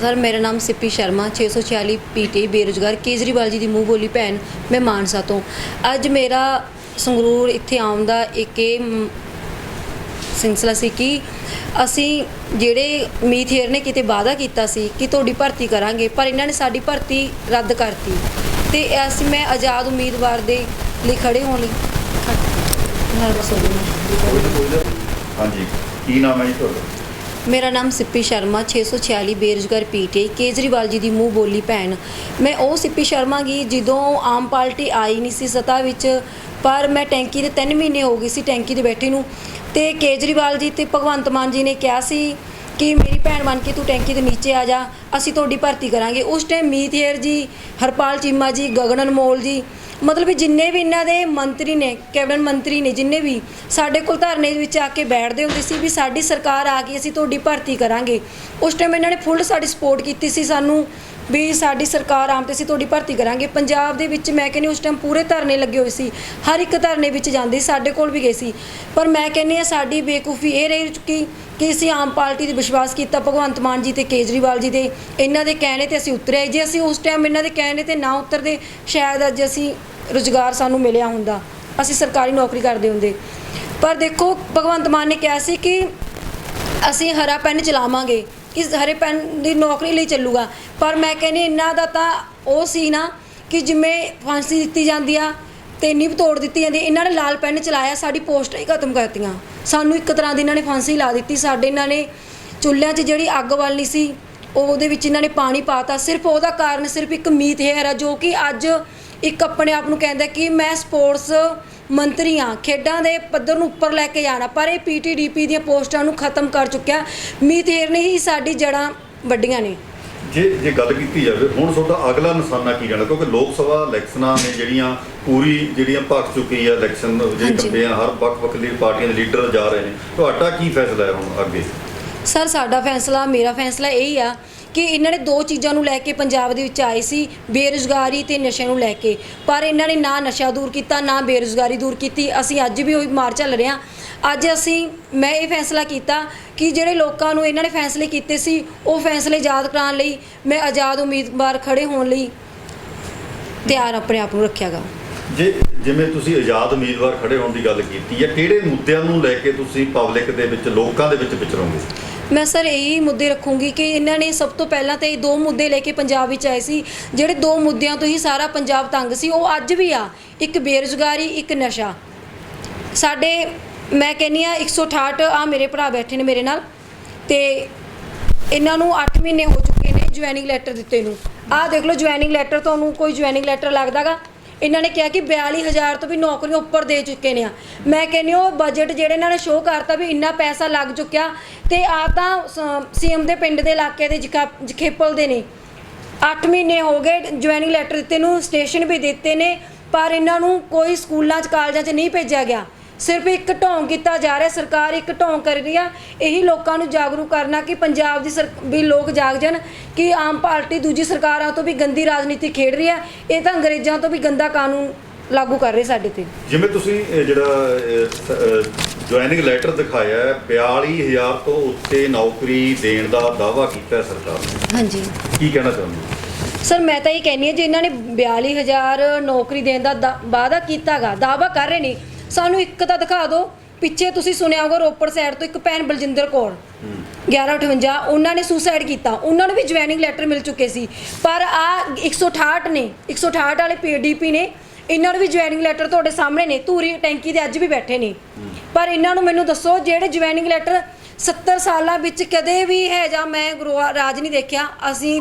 Sir ਮੇਰਾ ਨਾਮ Sippy Sharma 646 PT ਬੇਰੁਜ਼ਗਾਰ, ਕੇਜਰੀਵਾਲ ਜੀ ਦੀ ਮੂੰਹ ਬੋਲੀ ਭੈਣ, ਮੈਂ ਮਾਨਸਾ ਤੋਂ। ਅੱਜ ਮੇਰਾ ਸੰਗਰੂਰ ਇੱਥੇ ਆਉਣ ਦਾ ਇੱਕ ਇਹ ਸਿਲਸਿਲਾ ਸੀ ਕਿ ਅਸੀਂ ਜਿਹੜੇ ਮੀਥੇਰ ਨੇ ਕਿਤੇ ਵਾਅਦਾ ਕੀਤਾ ਸੀ ਕਿ ਤੁਹਾਡੀ ਭਰਤੀ ਕਰਾਂਗੇ, ਪਰ ਇਹਨਾਂ ਨੇ ਸਾਡੀ ਭਰਤੀ ਰੱਦ ਕਰਤੀ। ਤੇ ਅਸੀਂ ਮੈਂ ਆਜ਼ਾਦ ਉਮੀਦਵਾਰ ਦੇ ਲਈ ਖੜੇ ਹੋਣ ਲਈ ਨਾਲ ਹੋ ਗਈ। ਹਾਂਜੀ, ਕੀ ਨਾਮ ਹੈ ਜੀ ਤੁਹਾਡਾ? ਮੇਰਾ ਨਾਮ ਸਿੱਪੀ ਸ਼ਰਮਾ 646 ਬੇਰੁਜ਼ਗਾਰ ਪੀਟੀ ਕੇਜਰੀਵਾਲ ਜੀ ਦੀ ਮੂੰਹ ਬੋਲੀ ਭੈਣ। ਮੈਂ ਉਹ ਸਿੱਪੀ ਸ਼ਰਮਾ ਗਈ ਜਦੋਂ ਆਮ ਪਾਰਟੀ ਆਈ ਨਹੀਂ ਸੀ ਸਤਾ ਵਿੱਚ, ਪਰ ਮੈਂ ਟੈਂਕੀ ਦੇ 3 ਮਹੀਨੇ ਹੋ ਗਏ ਸੀ ਟੈਂਕੀ ਤੇ ਬੈਠੇ ਨੂੰ। ਤੇ ਕੇਜਰੀਵਾਲ ਜੀ ਤੇ ਭਗਵੰਤ ਮਾਨ ਜੀ ਨੇ ਕਿਹਾ ਸੀ ਕਿ ਮੇਰੀ ਭੈਣ ਬਣ ਕੇ ਤੂੰ ਟੈਂਕੀ ਦੇ ਨੀਚੇ ਆ ਜਾ, ਅਸੀਂ ਤੁਹਾਡੀ ਭਰਤੀ ਕਰਾਂਗੇ। ਉਸ ਟਾਈਮ ਮੀਤੇਰ ਜੀ, ਹਰਪਾਲ ਚੀਮਾ ਜੀ, ਗਗਨ ਅਨਮੋਲ ਜੀ, ਮਤਲਬ ਵੀ ਜਿੰਨੇ ਵੀ ਇਹਨਾਂ ਦੇ ਮੰਤਰੀ ਨੇ, ਕੈਬਨਿਟ ਮੰਤਰੀ ਨੇ, ਜਿੰਨੇ ਵੀ ਸਾਡੇ ਕੋਲ ਧਰਨੇ ਵਿੱਚ ਆ ਕੇ ਬੈਠਦੇ ਹੁੰਦੇ ਸੀ ਵੀ ਸਾਡੀ ਸਰਕਾਰ ਆ ਗਈ ਅਸੀਂ ਤੁਹਾਡੀ ਭਰਤੀ ਕਰਾਂਗੇ। ਉਸ ਟਾਈਮ ਇਹਨਾਂ ਨੇ ਫੁੱਲ ਸਾਡੀ ਸਪੋਰਟ ਕੀਤੀ ਸੀ ਸਾਨੂੰ ਵੀ ਸਾਡੀ ਸਰਕਾਰ ਆਮ ਤੇ ਅਸੀਂ ਤੁਹਾਡੀ ਭਰਤੀ ਕਰਾਂਗੇ। ਪੰਜਾਬ ਦੇ ਵਿੱਚ ਮੈਂ ਕਹਿੰਦੀ ਉਸ ਟਾਈਮ ਪੂਰੇ ਧਰਨੇ ਲੱਗੇ ਹੋਏ ਸੀ। ਹਰ ਇੱਕ ਧਰਨੇ ਵਿੱਚ ਜਾਂਦੇ ਸਾਡੇ ਕੋਲ ਵੀ ਗਏ ਸੀ। ਪਰ ਮੈਂ ਕਹਿੰਦੀ ਆ ਸਾਡੀ ਬੇਕੂਫੀ ਇਹ ਰਹੀ ਚੁੱਕੀ ਕਿ ਅਸੀਂ ਆਮ ਪਾਰਟੀ ਤੇ ਵਿਸ਼ਵਾਸ ਕੀਤਾ, ਭਗਵੰਤ ਮਾਨ ਜੀ ਤੇ ਕੇਜਰੀਵਾਲ ਜੀ ਦੇ ਇਹਨਾਂ ਦੇ ਕਹਿਣੇ ਤੇ ਅਸੀਂ ਉਤਰੇ। ਜੇ ਅਸੀਂ ਉਸ ਟਾਈਮ ਇਹਨਾਂ ਦੇ ਕਹਿਣੇ ਤੇ ਨਾ ਉਤਰਦੇ, ਸ਼ਾਇਦ ਅੱਜ ਅਸੀਂ ਰੁਜ਼ਗਾਰ ਸਾਨੂੰ ਮਿਲਿਆ ਹੁੰਦਾ। ਅਸੀਂ ਸਰਕਾਰੀ ਨੌਕਰੀ ਕਰਦੇ ਹੁੰਦੇ। ਪਰ ਦੇਖੋ, ਭਗਵੰਤ ਮਾਨ ਨੇ ਕਿਹਾ ਸੀ ਕਿ ਅਸੀਂ ਹਰਾ ਪੈਨ ਚਲਾਵਾਂਗੇ ਇਸ ਹਰੇ ਪੈਨ ਦੀ ਨੌਕਰੀ ਲਈ ਚੱਲੂਗਾ। ਪਰ ਮੈਂ ਕਹਿੰਦੀ, ਇਹਨਾਂ ਦਾ ਤਾਂ ਉਹ ਸੀ ਨਾ ਕਿ ਜਿਵੇਂ ਫਾਂਸੀ ਦਿੱਤੀ ਜਾਂਦੀ ਆ ਤੇ ਨਿਭ ਤੋੜ ਦਿੱਤੀ ਜਾਂਦੀ ਇਹਨਾਂ ਨੇ ਲਾਲ ਪੈਨ ਚਲਾਇਆ, ਸਾਡੀ ਪੋਸਟਾਂ ਹੀ ਖਤਮ ਕਰਤੀਆਂ। ਸਾਨੂੰ ਇੱਕ ਤਰ੍ਹਾਂ ਦੀ ਇਹਨਾਂ ਨੇ ਫਾਂਸੀ ਲਾ ਦਿੱਤੀ। ਸਾਡੇ ਇਹਨਾਂ ਨੇ ਚੁੱਲ੍ਹਿਆਂ 'ਚ ਜਿਹੜੀ ਅੱਗ ਬਾਲਣੀ ਸੀ, ਉਹ ਉਹਦੇ ਵਿੱਚ ਇਹਨਾਂ ਨੇ ਪਾਣੀ ਪਾਤਾ ਸਿਰਫ ਉਹਦਾ ਕਾਰਨ ਸਿਰਫ ਇੱਕ ਮੀਤ ਹੇਅਰ ਆ ਜੋ ਕਿ ਅੱਜ ਇੱਕ ਆਪਣੇ ਆਪ ਨੂੰ ਕਹਿੰਦਾ ਕਿ ਮੈਂ ਸਪੋਰਟਸ ਮੰਤਰੀ ਹਾਂ। ਖੇਡਾਂ ਦੇ ਪੱਧਰ ਨੂੰ ਉੱਪਰ ਲੈ ਕੇ ਜਾਣਾ। ਪਰ ਇਹ ਪੀਟੀਡੀਪੀ ਦੀਆਂ ਪੋਸਟਾਂ ਨੂੰ ਖਤਮ ਕਰ ਚੁੱਕਿਆ। ਮੀਤ ਹੇਅਰ ਨੇ ਹੀ ਸਾਡੀ ਜੜ੍ਹਾਂ ਵੱਡੀਆਂ ਨੇ। ਜੇ ਜੇ ਗੱਲ ਕੀਤੀ ਜਾਵੇ ਹੁਣ ਤੁਹਾਡਾ ਅਗਲਾ ਨਿਸ਼ਾਨਾ ਕੀ ਰਹਿਣਾ ਕਿਉਂਕਿ ਲੋਕ ਸਭਾ ਇਲੈਕਸ਼ਨਾਂ ਨੇ ਜਿਹੜੀਆਂ ਪੂਰੀ ਜਿਹੜੀਆਂ ਭਖ ਚੁੱਕੀ ਆ ਇਲੈਕਸ਼ਨ ਜਿਹੜੇ। ਕੰਪੇ ਆ ਹਰ ਵੱਖ ਵੱਖ ਲੀ- ਪਾਰਟੀਆਂ ਦੇ ਲੀਡਰ ਜਾ ਰਹੇ ਨੇ। ਤੁਹਾਡਾ ਕੀ ਫੈਸਲਾ ਹੈ ਹੁਣ ਅੱਗੇ? ਸਰ ਸਾਡਾ ਫੈਸਲਾ ਮੇਰਾ ਫੈਸਲਾ ਇਹ ਆ ਕਿ ਇਹਨਾਂ ਨੇ ਦੋ ਚੀਜ਼ਾਂ ਨੂੰ ਲੈ ਕੇ ਪੰਜਾਬ ਦੇ ਵਿੱਚ ਆਏ ਸੀ, ਬੇਰੁਜ਼ਗਾਰੀ ਤੇ ਨਸ਼ੇ ਨੂੰ ਲੈ ਕੇ। ਪਰ ਇਹਨਾਂ ਨੇ ਨਾ ਨਸ਼ਾ ਦੂਰ ਕੀਤਾ, ਨਾ ਬੇਰੁਜ਼ਗਾਰੀ ਦੂਰ ਕੀਤੀ। ਅਸੀਂ ਅੱਜ ਵੀ ਉਹੀ ਮਾਰ ਚੱਲ ਰਹੇ ਹਾਂ। ਅੱਜ ਅਸੀਂ, ਮੈਂ ਇਹ ਫੈਸਲਾ ਕੀਤਾ ਕਿ ਜਿਹੜੇ ਲੋਕਾਂ ਨੂੰ ਇਹਨਾਂ ਨੇ ਫੈਸਲੇ ਕੀਤੇ ਸੀ, ਉਹ ਫੈਸਲੇ ਯਾਦ ਕਰਾਉਣ ਲਈ ਮੈਂ ਆਜ਼ਾਦ ਉਮੀਦਵਾਰ ਖੜੇ ਹੋਣ ਲਈ ਤਿਆਰ ਆਪਣੇ ਆਪ ਨੂੰ ਰੱਖਿਆਗਾ ਜੇ, ਜਿਵੇਂ ਤੁਸੀਂ ਆਜ਼ਾਦ ਉਮੀਦਵਾਰ ਖੜੇ ਹੋਣ ਦੀ ਗੱਲ ਕੀਤੀ ਹੈ, ਕਿਹੜੇ ਮੁੱਦਿਆਂ ਨੂੰ ਲੈ ਕੇ ਤੁਸੀਂ ਪਬਲਿਕ ਦੇ ਵਿੱਚ, ਲੋਕਾਂ ਦੇ ਵਿੱਚ ਵਿਚਰੋਗੇ? ਮੈਂ ਸਰ ਇਹੀ ਮੁੱਦੇ ਰੱਖੂੰਗੀ ਕਿ ਇਹਨਾਂ ਨੇ ਸਭ ਤੋਂ ਪਹਿਲਾਂ ਤਾਂ ਇਹ ਦੋ ਮੁੱਦੇ ਲੈ ਕੇ ਪੰਜਾਬ ਵਿੱਚ ਆਏ ਸੀ। ਜਿਹੜੇ ਦੋ ਮੁੱਦਿਆਂ ਤੋਂ ਹੀ ਸਾਰਾ ਪੰਜਾਬ ਤੰਗ ਸੀ, ਉਹ ਅੱਜ ਵੀ ਆ। ਇੱਕ ਬੇਰੁਜ਼ਗਾਰੀ, ਇੱਕ ਨਸ਼ਾ। ਸਾਡੇ, ਮੈਂ ਕਹਿੰਨੀ ਆ 168 ਆ ਮੇਰੇ ਭਰਾ ਬੈਠੇ ਨੇ ਮੇਰੇ ਨਾਲ ਤੇ ਇਹਨਾਂ ਨੂੰ 8 ਮਹੀਨੇ ਹੋ ਚੁੱਕੇ ਨੇ ਜੁਆਇਨਿੰਗ ਲੈਟਰ ਦਿੱਤੇ ਨੂੰ। ਆਹ ਦੇਖ ਲਓ ਜੁਆਇਨਿੰਗ ਲੈਟਰ ਤੁਹਾਨੂੰ ਕੋਈ ਜੁਆਇਨਿੰਗ ਲੈਟਰ ਲੱਗਦਾਗਾ ਇਹਨਾਂ ਨੇ ਕਿਹਾ ਕਿ 42000 ਤੋਂ ਵੀ ਨੌਕਰੀਆਂ ਉੱਪਰ ਦੇ ਚੁੱਕੇ ਨੇ ਆ। ਮੈਂ ਕਹਿੰਨੀ ਉਹ ਬਜਟ ਜਿਹੜੇ ਇਹਨਾਂ ਨੇ ਸ਼ੋਅ ਕਰਤਾ ਵੀ ਇੰਨਾ ਪੈਸਾ ਲੱਗ ਚੁੱਕਿਆ ਤੇ ਆ ਤਾਂ ਸੀਐਮ ਦੇ ਪਿੰਡ ਦੇ ਇਲਾਕੇ ਦੇ ਜਖਾ- ਜਖੇਪਲ ਦੇ ਨੇ। 8 ਮਹੀਨੇ ਹੋ ਗਏ ਜੁਆਇਨਿੰਗ ਲੈਟਰ ਦਿੱਤੇ ਨੂੰ ਸਟੇਸ਼ਨ ਵੀ ਦਿੱਤੇ ਨੇ, ਪਰ ਇਹਨਾਂ ਨੂੰ ਕੋਈ ਸਕੂਲਾਂ 'ਚ, ਕਾਲਜਾਂ 'ਚ ਨਹੀਂ ਭੇਜਿਆ ਗਿਆ। ਸਿਰਫ ਇੱਕ ਢੋਂਗ ਕੀਤਾ ਜਾ ਰਿਹਾ ਸਰਕਾਰ ਇੱਕ ਢੋਂਗ ਕਰ ਰਹੀ ਆ। ਇਹੀ ਲੋਕਾਂ ਨੂੰ ਜਾਗਰੂਕ ਕਰਨਾ ਕਿ ਪੰਜਾਬ ਦੀ ਸਰ- ਵੀ ਲੋਕ ਜਾਗ ਜਾਣ ਕਿ ਆਮ ਪਾਰਟੀ ਦੂਜੀ ਸਰਕਾਰਾਂ ਤੋਂ ਵੀ ਗੰਦੀ ਰਾਜਨੀਤੀ ਖੇਡ ਰਹੀ ਆ। ਇਹ ਤਾਂ ਅੰਗਰੇਜ਼ਾਂ ਤੋਂ ਵੀ ਗੰਦਾ ਕਾਨੂੰਨ ਲਾਗੂ ਕਰ ਰਹੇ ਸਾਡੇ ਤੇ। ਜਿਵੇਂ ਤੁਸੀਂ ਇਹ ਜਿਹੜਾ ਜੁਆਇਨਿੰਗ ਲੈਟਰ ਦਿਖਾਇਆ ਹੈ 42000 ਤੋਂ ਉੱਤੇ ਨੌਕਰੀ ਦੇਣ ਦਾ ਦਾਅਵਾ ਕੀਤਾ ਹੈ ਸਰਕਾਰ ਨੇ। ਹਾਂਜੀ। ਕੀ ਕਹਿਣਾ ਚਾਹੁੰਦੇ ਹੋ? ਸਰ ਮੈਂ ਤਾਂ ਇਹ ਕਹਿੰਨੀ ਆ ਜੇ ਇਹਨਾਂ ਨੇ 42000 ਨੌਕਰੀ ਦੇਣ ਦਾ ਦਾ- ਵਾਅਦਾ ਕੀਤਾਗਾ ਦਾਅਵਾ ਕਰ ਰਹੇ ਨੇ ਸਾਨੂੰ ਇੱਕ ਤਾਂ ਦਿਖਾ ਦਿਓ, ਪਿੱਛੇ ਤੁਸੀਂ ਸੁਣਿਆ ਹੋਗਾ ਰੋਪੜ ਸਾਈਡ ਤੋਂ ਇੱਕ ਭੈਣ ਬਲਜਿੰਦਰ ਕੌਰ 1158 ਉਹਨਾਂ ਨੇ ਸੁਸਾਈਡ ਕੀਤਾ। ਉਹਨਾਂ ਨੂੰ ਵੀ ਜੁਆਇਨਿੰਗ ਲੈਟਰ ਮਿਲ ਚੁੱਕੇ ਸੀ। ਪਰ ਆ 168 ਨੇ 168 ਵਾਲੇ ਪੀਡੀਪੀ ਨੇ, ਇਹਨਾਂ ਨੂੰ ਵੀ ਜੁਆਇਨਿੰਗ ਲੈਟਰ ਤੁਹਾਡੇ ਸਾਹਮਣੇ ਨੇ, ਧੂਰੀ ਟੈਂਕੀ ਦੇ ਅੱਜ ਵੀ ਬੈਠੇ ਨੇ। ਪਰ ਇਹਨਾਂ ਨੂੰ ਮੈਨੂੰ ਦੱਸੋ, ਜਿਹੜੇ ਜੁਆਇਨਿੰਗ ਲੈਟਰ 70 ਸਾਲਾਂ ਵਿੱਚ ਕਦੇ ਵੀ ਹੈ ਜਾਂ ਮੈਂ ਗੁਰੂ ਰਾਜ ਨਹੀਂ ਦੇਖਿਆ, ਅਸੀਂ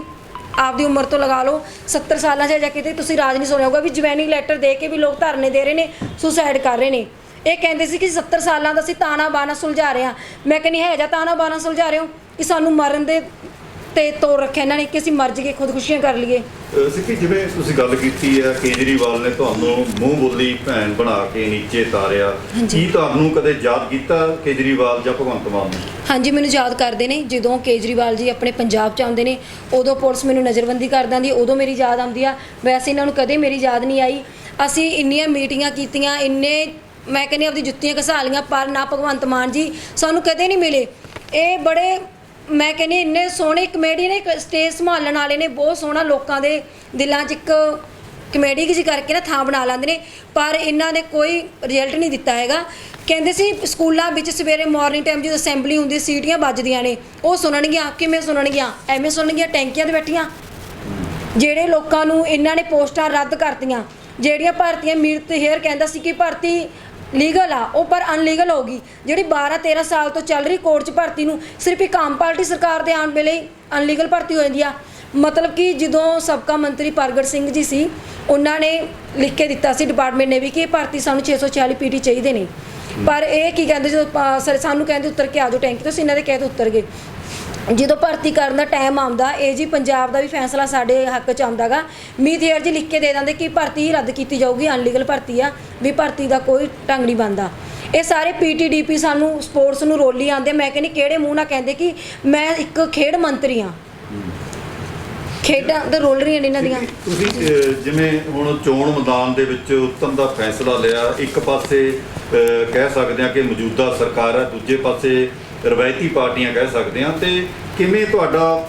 ਆਪਦੀ ਉਮਰ ਤੋਂ ਲਗਾ ਲਓ 70 ਸਾਲਾਂ 'ਚ ਜਾਂ ਕਿਤੇ ਤੁਸੀਂ ਰਾਜ ਨਹੀਂ ਸੁਣਿਆ ਹੋਊਗਾ ਵੀ ਜਵੈਨੀ ਲੈਟਰ ਦੇ ਕੇ ਵੀ ਲੋਕ ਧਰਨੇ ਦੇ ਰਹੇ ਨੇ ਸੁਸਾਈਡ ਕਰ ਰਹੇ ਨੇ। ਇਹ ਕਹਿੰਦੇ ਸੀ ਕਿ 70 ਸਾਲਾਂ ਦਾ ਅਸੀਂ ਤਾਣਾ ਬਾਣਾ ਸੁਲਝਾ ਰਹੇ ਹਾਂ। ਮੈਂ ਕਹਿੰਦੀ ਹੈ ਜਾਂ ਤਾਣਾ ਬਾਣਾ ਸੁਲਝਾ ਰਹੇ ਹੋ? ਕਿ ਸਾਨੂੰ ਮਰਨ ਦੇ ਤੇ ਤੋੜ ਰੱਖਿਆ। ਇਹਨਾਂ ਨੇ ਕਿ ਅਸੀਂ ਮਰ ਜੀਏ ਖੁਦਕੁਸ਼ੀਆਂ ਕਰ ਲਈਏ। ਸਿੱਕੀ ਜਿਵੇਂ ਤੁਸੀਂ ਗੱਲ ਕੀਤੀ ਹੈ ਕੇਜਰੀਵਾਲ ਨੇ ਤੁਹਾਨੂੰ ਮੂੰਹ ਬੋਲੀ ਭੈਣ ਬਣਾ ਕੇ ਨੀਚੇ ਤਾਰਿਆ। ਕੀ ਤੁਹਾਨੂੰ ਕਦੇ ਯਾਦ ਕੀਤਾ ਕੇਜਰੀਵਾਲ ਜਾਂ ਭਗਵੰਤ ਮਾਨ ਨੇ? ਹਾਂਜੀ ਮੈਨੂੰ ਯਾਦ ਕਰਦੇ ਨੇ ਜਦੋਂ ਕੇਜਰੀਵਾਲ ਜੀ ਆਪਣੇ ਪੰਜਾਬ 'ਚ ਆਉਂਦੇ ਨੇ ਉਦੋਂ ਪੁਲਿਸ ਮੈਨੂੰ ਨਜ਼ਰਬੰਦੀ ਕਰ ਦਿੰਦੀ ਉਦੋਂ ਮੇਰੀ ਯਾਦ ਆਉਂਦੀ ਆ। ਵੈਸੇ ਇਹਨਾਂ ਨੂੰ ਕਦੇ ਮੇਰੀ ਯਾਦ ਨਹੀਂ ਆਈ। ਅਸੀਂ ਇੰਨੀਆਂ ਮੀਟਿੰਗਾਂ ਕੀਤੀਆਂ ਇੰਨੇ ਮੈਂ ਕਹਿੰਦੀ ਆਪਦੀ ਜੁੱਤੀਆਂ ਘਸਾ ਲਈਆਂ ਪਰ ਨਾ ਭਗਵੰਤ ਮਾਨ ਜੀ ਸਾਨੂੰ ਕਦੇ ਨਹੀਂ ਮਿਲੇ। ਇਹ ਬੜੇ ਮੈਂ ਕਹਿੰਦੀ ਇੰਨੇ ਸੋਹਣੇ ਕਮੇਡੀ ਨੇ, ਇੱਕ ਸਟੇਜ ਸੰਭਾਲਣ ਵਾਲੇ ਨੇ, ਬਹੁਤ ਸੋਹਣਾ ਲੋਕਾਂ ਦੇ ਦਿਲਾਂ 'ਚ ਇੱਕ ਕਮੇਡੀ ਜੀ ਕਰਕੇ ਨਾ ਥਾਂ ਬਣਾ ਲੈਂਦੇ ਨੇ, ਪਰ ਇਹਨਾਂ ਨੇ ਕੋਈ ਰਿਜ਼ਲਟ ਨਹੀਂ ਦਿੱਤਾ ਹੈਗਾ। ਕਹਿੰਦੇ ਸੀ, ਸਕੂਲਾਂ ਵਿੱਚ ਸਵੇਰੇ ਮਾਰਨਿੰਗ ਟਾਈਮ ਜਦੋਂ ਅਸੈਂਬਲੀ ਹੁੰਦੀ, ਸੀਟੀਆਂ ਵੱਜਦੀਆਂ ਨੇ, ਉਹ ਸੁਣਨਗੀਆਂ, ਕਿਵੇਂ ਸੁਣਨਗੀਆਂ? ਐਵੇਂ ਸੁਣਨਗੀਆਂ, ਟੈਂਕੀਆਂ ਤੇ ਬੈਠੀਆਂ। ਜਿਹੜੇ ਲੋਕਾਂ ਨੂੰ ਇਹਨਾਂ ਨੇ ਪੋਸਟਾਂ ਰੱਦ ਕਰਤੀਆਂ, ਜਿਹੜੀਆਂ ਭਾਰਤੀਆਂ ਮੀਰਤ ਹੇਅਰ ਕਹਿੰਦਾ ਸੀ ਕਿ ਭਾਰਤੀ ਲੀਗਲ ਆ, ਉਹ ਪਰ ਅਨਲੀਗਲ ਹੋ ਗਈ। ਜਿਹੜੀ 12 13 ਸਾਲ ਤੋਂ ਚੱਲ ਰਹੀ ਕੋਰਟ 'ਚ ਭਰਤੀ ਨੂੰ, ਸਿਰਫ ਇੱਕ ਆਮ ਪਾਰਟੀ ਸਰਕਾਰ ਦੇ ਆਉਣ ਵੇਲੇ ਅਨਲੀਗਲ ਭਰਤੀ ਹੋ ਜਾਂਦੀ ਆ। ਮਤਲਬ ਕਿ ਜਦੋਂ ਸਾਬਕਾ ਮੰਤਰੀ ਪ੍ਰਗਟ ਸਿੰਘ ਜੀ ਸੀ, ਉਹਨਾਂ ਨੇ ਲਿਖ ਕੇ ਦਿੱਤਾ ਸੀ ਡਿਪਾਰਟਮੈਂਟ ਨੇ ਵੀ ਕਿ ਇਹ ਭਰਤੀ ਸਾਨੂੰ 646 ਪੀਟੀ ਚਾਹੀਦੇ ਨੇ। ਪਰ ਇਹ ਕੀ ਕਹਿੰਦੇ, ਜਦੋਂ ਪਾ- ਸਰ- ਸਾਨੂੰ ਕਹਿੰਦੇ ਉੱਤਰ ਕੇ ਆ ਜਾਓ ਟੈਂਕੀ ਤੋਂ, ਅਸੀਂ ਇਹਨਾਂ ਦੇ ਕਹੇ ਤੋਂ ਉੱਤਰ ਗਏ। ਜਦੋਂ ਭਰਤੀ ਕਰਨ ਦਾ ਟਾਈਮ ਆਉਂਦਾ, ਇਹ ਜੀ ਪੰਜਾਬ ਦਾ ਵੀ ਫੈਸਲਾ ਸਾਡੇ ਹੱਕ 'ਚ ਆਉਂਦਾਗਾ। ਮੀਥੇਰ ਜੀ ਲਿਖ ਕੇ ਦੇ ਦਿੰਦੇ ਕਿ ਭਰਤੀ ਰੱਦ ਕੀਤੀ ਜਾਊਗੀ ਅਨਲੀਗਲ ਭਰਤੀ ਆ, ਵੀ ਭਰਤੀ ਦਾ ਕੋਈ ਢੰਗ ਨਹੀਂ ਬਣਦਾ। ਇਹ ਸਾਰੇ ਪੀਟੀਡੀਪੀ ਸਾਨੂੰ ਸਪੋਰਟਸ ਨੂੰ ਰੋਲੀ ਆਉਂਦੇ, ਮੈਂ ਕਹਿੰਦੀ ਕਿਹੜੇ ਮੂੰਹ ਨਾਲ ਕਹਿੰਦੇ ਕਿ ਮੈਂ ਇੱਕ ਖੇਡ ਮੰਤਰੀ ਆ ਖੇਡਾਂ ਤੇ ਰੋਲ ਰਹੀਆਂ ਨੇ ਇਹਨਾਂ ਦੀਆਂ। ਤੁਸੀਂ ਜਿਵੇਂ ਹੁਣ ਚੋਣ ਮੈਦਾਨ ਦੇ ਵਿੱਚ ਉਤਰਨ ਦਾ ਫੈਸਲਾ ਲਿਆ, ਇੱਕ ਪਾਸੇ ਕਹਿ ਸਕਦੇ ਹਾਂ ਕਿ ਮੌਜੂਦਾ ਸਰਕਾਰ ਹੈ ਦੂਜੇ ਪਾਸੇ ਰਵਾਇਤੀ ਪਾਰਟੀਆਂ ਕਹਿ ਸਕਦੇ ਹਾਂ ਤੇ ਕਿਵੇਂ ਤੁਹਾਡਾ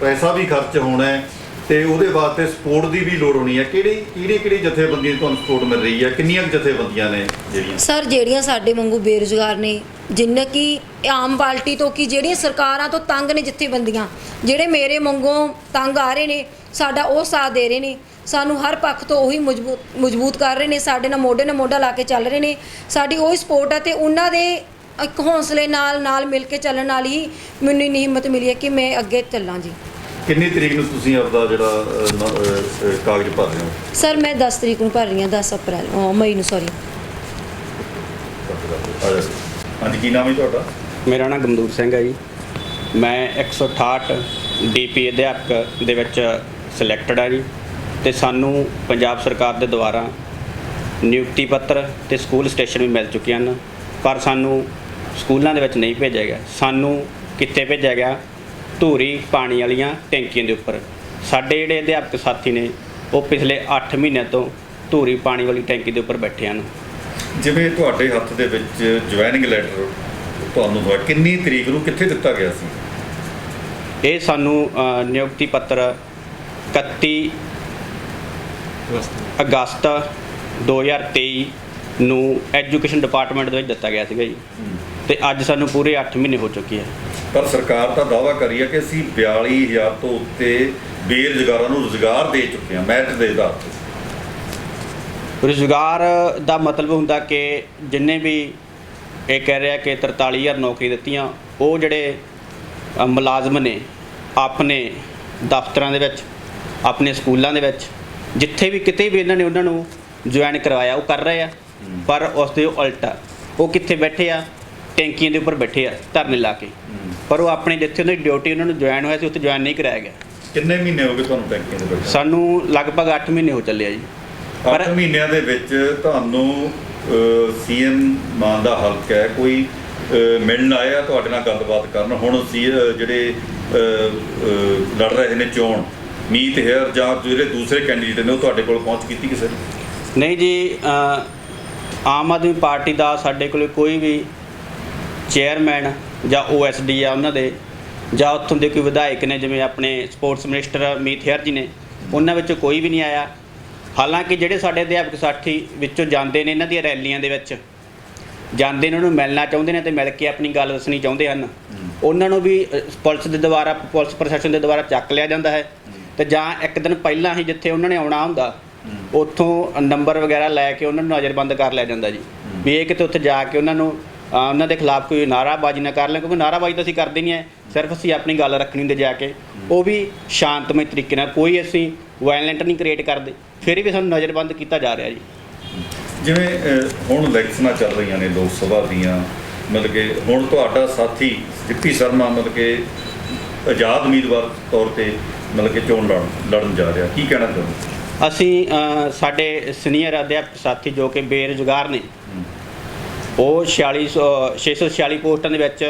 ਪੈਸਾ ਵੀ ਖਰਚ ਹੋਣਾ ਹੈ ਤੇ ਉਹਦੇ ਵਾਸਤੇ ਸਪੋਰਟ ਦੀ ਵੀ ਲੋੜ ਹੋਣੀ ਹੈ। ਕਿਹੜੀ ਕਿਹੜੀ ਕਿਹੜੀ ਜਥੇਬੰਦੀਆਂ ਤੁਹਾਨੂੰ ਸਪੋਰਟ ਮਿਲ ਰਹੀ ਹੈ? ਕਿੰਨੀਆਂ ਜਥੇਬੰਦੀਆਂ ਨੇ ਜਿਹੜੀਆਂ? ਸਰ, ਜਿਹੜੀਆਂ ਸਾਡੇ ਵਾਂਗੂ ਬੇਰੁਜ਼ਗਾਰ ਨੇ, ਜਿੰਨੇ ਕਿ ਆਮ ਪਾਰਟੀ ਤੋਂ ਕਿ ਜਿਹੜੀਆਂ ਸਰਕਾਰਾਂ ਤੋਂ ਤੰਗ ਨੇ ਜਥੇਬੰਦੀਆਂ, ਜਿਹੜੇ ਮੇਰੇ ਵਾਂਗੂ ਤੰਗ ਆ ਰਹੇ ਨੇ, ਸਾਡਾ ਉਹ ਸਾਥ ਦੇ ਰਹੇ ਨੇ, ਸਾਨੂੰ ਹਰ ਪੱਖ ਤੋਂ ਉਹੀ ਮਜ਼ਬੂਤ ਮਜ਼ਬੂਤ ਕਰ ਰਹੇ ਨੇ, ਸਾਡੇ ਨਾਲ ਮੋਢੇ ਨਾਲ ਮੋਢਾ ਲਾ ਕੇ ਚੱਲ ਰਹੇ ਨੇ, ਸਾਡੀ ਉਹੀ ਸਪੋਰਟ ਹੈ ਤੇ ਉਹਨਾਂ ਦੇ ਇੱਕ ਹੌਸਲੇ ਨਾਲ ਨਾਲ ਮਿਲ ਕੇ ਚੱਲਣ ਨਾਲ ਹੀ ਮੈਨੂੰ ਇੰਨੀ ਹਿੰਮਤ ਮਿਲੀ ਹੈ ਕਿ ਮੈਂ ਅੱਗੇ ਚੱਲਾਂ ਜੀ। ਕਿੰਨੀ ਤਰੀਕ ਨੂੰ ਤੁਸੀਂ ਆਪਦਾ ਜਿਹੜਾ ਅਹ, ਨ- ਅਹ, ਅਹ, ਕਾਗਜ਼ ਭਰ ਰਹੇ ਹੋ? ਸਰ ਮੈਂ 10 ਤਰੀਕ ਨੂੰ ਭਰ ਰਹੀ ਹਾਂ 10 ਅਪ੍ਰੈਲ ਅਹ ਮਈ ਨੂੰ ਸੌਰੀ ਆ ਜਾਓ। ਹਾਂਜੀ ਕੀ ਨਾਮ ਹੈ ਤੁਹਾਡਾ? ਮੇਰਾ ਨਾਮ ਗਮਦੂਰ ਸਿੰਘ ਹੈ ਜੀ। ਮੈਂ 168 ਡੀਪੀ ਅਧਿਆਪਕ ਦੇ ਵਿੱਚ ਸਿਲੈਕਟਡ ਆ ਜੀ। ਤੇ ਸਾਨੂੰ ਪੰਜਾਬ ਸਰਕਾਰ ਦੇ ਦੁਆਰਾ ਨਿਯੁਕਤੀ ਪੱਤਰ ਤੇ ਸਕੂਲ ਸਟੇਸ਼ਨ ਵੀ ਮਿਲ ਚੁੱਕੇ ਹਨ। ਪਰ ਸਾਨੂੰ ਸਕੂਲਾਂ ਦੇ ਵਿੱਚ ਨਹੀਂ ਭੇਜਿਆ ਗਿਆ। ਸਾਨੂੰ ਕਿੱਥੇ ਭੇਜਿਆ ਗਿਆ? ਧੂਰੀ ਪਾਣੀ ਵਾਲੀਆਂ ਟੈਂਕੀਆਂ ਦੇ ਉੱਪਰ। ਸਾਡੇ ਜਿਹੜੇ ਅਧਿਆਪਕ ਸਾਥੀ ਨੇ ਉਹ ਪਿਛਲੇ 8 ਮਹੀਨਿਆਂ ਤੋਂ ਧੂਰੀ ਪਾਣੀ ਵਾਲੀ ਟੈਂਕੀ ਦੇ ਉੱਪਰ ਬੈਠੇ ਹਨ। ਜਿਵੇਂ ਤੁਹਾਡੇ ਹੱਥ ਦੇ ਵਿੱਚ ਜੁਆਇਨਿੰਗ ਲੈਟਰ ਤੁਹਾਨੂੰ ਹੋਇਆ ਕਿੰਨੀ ਤਰੀਕ ਨੂੰ ਕਿੱਥੇ ਦਿੱਤਾ ਗਿਆ ਸੀ? ਇਹ ਸਾਨੂੰ ਨਿਯੁਕਤੀ ਪੱਤਰ 31 ਅਗਸਤ 2023 ਨੂੰ ਐਜੂਕੇਸ਼ਨ ਡਿਪਾਰਟਮੈਂਟ ਦੇ ਵਿੱਚ ਦਿੱਤਾ ਗਿਆ ਸੀਗਾ ਜੀ। ਤੇ ਅੱਜ ਸਾਨੂੰ ਪੂਰੇ 8 ਮਹੀਨੇ ਹੋ ਚੁੱਕੇ ਆ। ਪਰ ਸਰਕਾਰ ਤਾਂ ਦਾਅਵਾ ਕਰੀ ਹੈ ਕਿ ਅਸੀਂ 42000 ਤੋਂ ਉੱਤੇ ਬੇਰੁਜ਼ਗਾਰਾਂ ਨੂੰ ਰੁਜ਼ਗਾਰ ਦੇ ਚੁੱਕੇ ਹਾਂ ਮੈਰਿਟ ਦੇ ਆਧਾਰ ਤੇ। ਰੁਜ਼ਗਾਰ ਦਾ ਮਤਲਬ ਹੁੰਦਾ ਕਿ ਜਿੰਨੇ ਵੀ ਇਹ ਕਹਿ ਰਿਹਾ ਕਿ 43000 ਨੌਕਰੀ ਦਿੱਤੀਆਂ ਉਹ ਜਿਹੜੇ ਮੁਲਾਜ਼ਮ ਨੇ ਆਪਣੇ ਦਫ਼ਤਰਾਂ ਦੇ ਵਿੱਚ ਆਪਣੇ ਸਕੂਲਾਂ ਦੇ ਵਿੱਚ ਜਿੱਥੇ ਵੀ ਕਿਤੇ ਵੀ ਇਹਨਾਂ ਨੇ ਉਹਨਾਂ ਨੂੰ ਜੁਆਇਨ ਕਰਵਾਇਆ ਉਹ ਕਰ ਰਹੇ ਆ। ਪਰ ਉਸ ਦੇ ਉਲਟ। ਉਹ ਕਿੱਥੇ ਬੈਠੇ ਆ? ਟੈਂਕੀਆਂ ਦੇ ਉੱਪਰ ਬੈਠੇ ਆ ਧਰਨੇ ਲਾ ਕੇ। ਪਰ ਉਹ ਆਪਣੇ ਜਿੱਥੇ ਉਹਨਾਂ ਦੀ ਡਿਊਟੀ ਉਹਨਾਂ ਨੂੰ ਜੁਆਇਨ ਹੋਇਆ ਸੀ ਉੱਥੇ ਜੁਆਇਨ ਨਹੀਂ ਕਰਾਇਆ ਗਿਆ। ਕਿੰਨੇ ਮਹੀਨੇ ਹੋ ਗਏ ਤੁਹਾਨੂੰ ਟੈਂਕੀਆਂ ਦੇ ਵਿੱਚ ਸਾਨੂੰ ਲਗਭਗ 8 ਮਹੀਨੇ ਹੋ ਚੱਲੇ ਆ ਜੀ। 8 ਮਹੀਨਿਆਂ ਦੇ ਵਿੱਚ ਤੁਹਾਨੂੰ ਸੀਐਮ ਮਾਨ ਦਾ ਹਲਕ ਹੈ ਕੋਈ ਮਿਲਣ ਆਇਆ ਤੁਹਾਡੇ ਨਾਲ ਗੱਲਬਾਤ ਕਰਨ? ਹੁਣ ਜਿਹੜੇ ਲੜ ਰਹੇ ਨੇ ਚੋਣ ਮੀਤ ਹੇਅਰ ਜਾਂ ਜਿਹੜੇ ਦੂਸਰੇ ਕੈਂਡੀਡੇਟ ਨੇ ਉਹ ਤੁਹਾਡੇ ਕੋਲ ਪਹੁੰਚ ਕੀਤੀ ਕਿਸੇ ਨੇ? ਨਹੀਂ ਜੀ ਆਮ ਆਦਮੀ ਪਾਰਟੀ ਦਾ ਸਾਡੇ ਕੋਲ ਕੋਈ ਵੀ ਚੇਅਰਮੈਨ ਜਾਂ ਓਐਸਡੀ ਆ ਉਹਨਾਂ ਦੇ ਜਾਂ ਉੱਥੋਂ ਦੇ ਕੋਈ ਵਿਧਾਇਕ ਨੇ ਜਿਵੇਂ ਆਪਣੇ ਸਪੋਰਟਸ ਮਿਨਿਸਟਰ ਮੀਤ ਹੇਅਰ ਜੀ ਨੇ ਉਹਨਾਂ ਵਿੱਚੋਂ ਕੋਈ ਵੀ ਨਹੀਂ ਆਇਆ। ਹਾਲਾਂਕਿ ਜਿਹੜੇ ਸਾਡੇ ਅਧਿਆਪਕ ਸਾਥੀ ਵਿੱਚੋਂ ਜਾਂਦੇ ਨੇ ਇਹਨਾਂ ਦੀਆਂ ਰੈਲੀਆਂ ਦੇ ਵਿੱਚ ਜਾਂਦੇ ਨੇ ਉਹਨਾਂ ਨੂੰ ਮਿਲਣਾ ਚਾਹੁੰਦੇ ਨੇ ਤੇ ਮਿਲ ਕੇ ਆਪਣੀ ਗੱਲ ਦੱਸਣੀ ਚਾਹੁੰਦੇ ਹਨ। ਉਹਨਾਂ ਨੂੰ ਵੀ ਅ, ਪੁਲਿਸ ਦੇ ਦੁਆਰਾ ਪੁਲਿਸ ਪ੍ਰਸ਼ਾਸਨ ਦੇ ਦੁਆਰਾ ਚੱਕ ਲਿਆ ਜਾਂਦਾ ਹੈ। ਤੇ ਜਾਂ ਇੱਕ ਦਿਨ ਪਹਿਲਾਂ ਹੀ ਜਿੱਥੇ ਉਹਨਾਂ ਨੇ ਆਉਣਾ ਹੁੰਦਾ ਉੱਥੋਂ ਨੰਬਰ ਵਗੈਰਾ ਲੈ ਕੇ ਉਹਨਾਂ ਨੂੰ ਨਜ਼ਰਬੰਦ ਕਰ ਲਿਆ ਜਾਂਦਾ ਜੀ। ਵੀ ਇਹ ਕਿਤੇ ਉੱਥੇ ਜਾ ਕੇ ਉਹਨਾਂ ਨੂੰ ਉਹਨਾਂ ਦੇ ਖਿਲਾਫ ਕੋਈ ਨਾਰਾਬਾਜ਼ੀ ਨਾ ਕਰ ਲੈਣ ਕਿਉਂਕਿ ਨਾਰਾਬਾਜ਼ੀ ਤਾਂ ਅਸੀਂ ਕਰਦੇ ਨਹੀਂ ਹੈ ਸਿਰਫ ਅਸੀਂ ਆਪਣੀ ਗੱਲ ਰੱਖਣੀ ਹੁੰਦੀ ਜਾ ਕੇ। ਉਹ ਵੀ ਸ਼ਾਂਤਮਈ ਤਰੀਕੇ ਨਾਲ ਕੋਈ ਅਸੀਂ ਵਾਇਲੈਂਟ ਨਹੀਂ ਕ੍ਰੀਏਟ ਕਰਦੇ। ਫਿਰ ਵੀ ਸਾਨੂੰ ਨਜ਼ਰਬੰਦ ਕੀਤਾ ਜਾ ਰਿਹਾ ਜੀ। ਜਿਵੇਂ ਹੁਣ ਇਲੈਕਸ਼ਨਾਂ ਚੱਲ ਰਹੀਆਂ ਨੇ ਲੋਕ ਸਭਾ ਦੀਆਂ ਮਤਲਬ ਕਿ ਹੁਣ ਤੁਹਾਡਾ ਸਾਥੀ ਜਿੱਪੀ ਸ਼ਰਮਾ ਮਤਲਬ ਕਿ ਆਜ਼ਾਦ ਉਮੀਦਵਾਰ ਤੌਰ ਤੇ ਮਤਲਬ ਕਿ ਚੋਣ ਲੜਨ ਲੜਨ ਜਾ ਰਿਹਾ। ਕੀ ਕਹਿਣਾ ਚਾਹੁੰਦੇ ਅਸੀਂ ਸਾਡੇ ਸੀਨੀਅਰ ਅਧਿਆਪਕ ਸਾਥੀ ਜੋ ਕਿ ਬੇਰੁਜ਼ਗਾਰ ਨੇ, ਉਹ 46 646 ਪੋਸਟਾਂ ਦੇ ਵਿੱਚ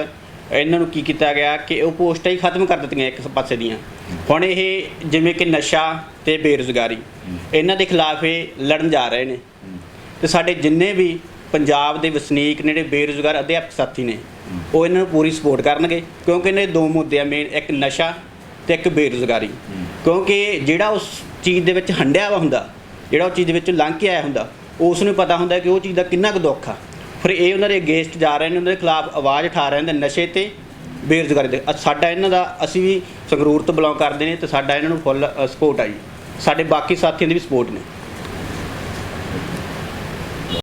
ਇਹਨਾਂ ਨੂੰ ਕੀ ਕੀਤਾ ਗਿਆ ਕਿ ਉਹ ਪੋਸਟਾਂ ਹੀ ਖਤਮ ਕਰ ਦਿੱਤੀਆਂ ਇੱਕ ਪਾਸੇ ਦੀਆਂ। ਹੁਣ ਇਹ ਜਿਵੇਂ ਕਿ ਨਸ਼ਾ ਤੇ ਬੇਰੁਜ਼ਗਾਰੀ, ਇਹਨਾਂ ਦੇ ਖਿਲਾਫ ਇਹ ਲੜਨ ਜਾ ਰਹੇ ਨੇ। ਤੇ ਸਾਡੇ ਜਿੰਨੇ ਵੀ ਪੰਜਾਬ ਦੇ ਵਸਨੀਕ ਨੇ, ਜਿਹੜੇ ਬੇਰੁਜ਼ਗਾਰ ਅਧਿਆਪਕ ਸਾਥੀ ਨੇ, ਉਹ ਇਹਨਾਂ ਨੂੰ ਪੂਰੀ ਸਪੋਰਟ ਕਰਨਗੇ, ਕਿਉਂਕਿ ਇਹਨਾਂ ਦੇ ਦੋ ਮੁੱਦੇ ਆ ਮੇਨ ਇੱਕ ਨਸ਼ਾ ਤੇ ਇੱਕ ਬੇਰੁਜ਼ਗਾਰੀ। ਕਿਉਂਕਿ ਜਿਹੜਾ ਉਸ ਚੀਜ਼ ਦੇ ਵਿੱਚ ਹੰਡਿਆ ਵਾ ਹੁੰਦਾ, ਜਿਹੜਾ ਉਹ ਚੀਜ਼ ਦੇ ਵਿੱਚ ਲੰਘ ਕੇ ਆਇਆ ਹੁੰਦਾ ਉਸ ਨੂੰ ਪਤਾ ਹੁੰਦਾ ਕਿ ਉਹ ਚੀਜ਼ ਦਾ ਕਿੰਨਾ ਕੁ ਦੁੱਖ ਆ। ਫਿਰ ਇਹ ਉਹਨਾਂ ਦੇ ਅਗੇਂਸਟ ਜਾ ਰਹੇ ਨੇ, ਉਹਨਾਂ ਦੇ ਖਿਲਾਫ ਆਵਾਜ਼ ਉਠਾ ਰਹੇ ਨੇ ਨਸ਼ੇ ਤੇ ਬੇਰੁਜ਼ਗਾਰੀ ਦੇ ਸਾਡਾ ਇਹਨਾਂ ਦਾ, ਅਸੀਂ ਵੀ ਸੰਗਰੂਰ ਤੋਂ ਬਿਲੋਂਗ ਕਰਦੇ ਨੇ ਤੇ ਸਾਡਾ ਇਹਨਾਂ ਨੂੰ ਫੁੱਲ ਸਪੋਰਟ ਆ ਜੀ। ਸਾਡੇ ਬਾਕੀ ਸਾਥੀਆਂ ਦੀ ਵੀ ਸਪੋਰਟ ਨੇ।